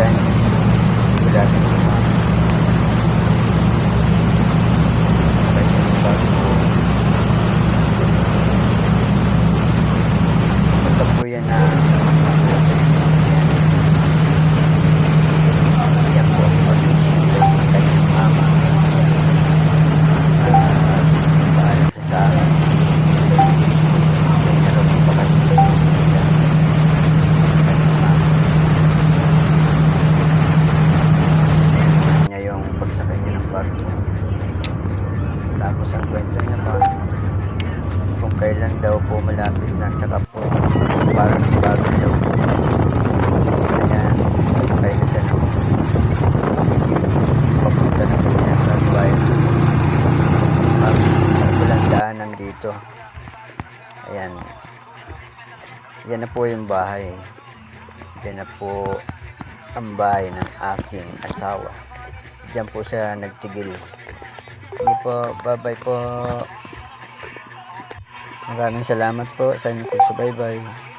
দেয় kwarto. Tapos ang kwento niya pa, kung kailan daw po malapit na, tsaka po parang bago daw po. Kaya, kaya siya na papunta na po niya sa bahay. Dito. Ayan. Yan na po yung bahay. Yan na po ang bahay ng aking asawa. Diyan po siya nagtigil. Hindi po, bye-bye po. Maraming salamat po sa inyong pagsubaybay.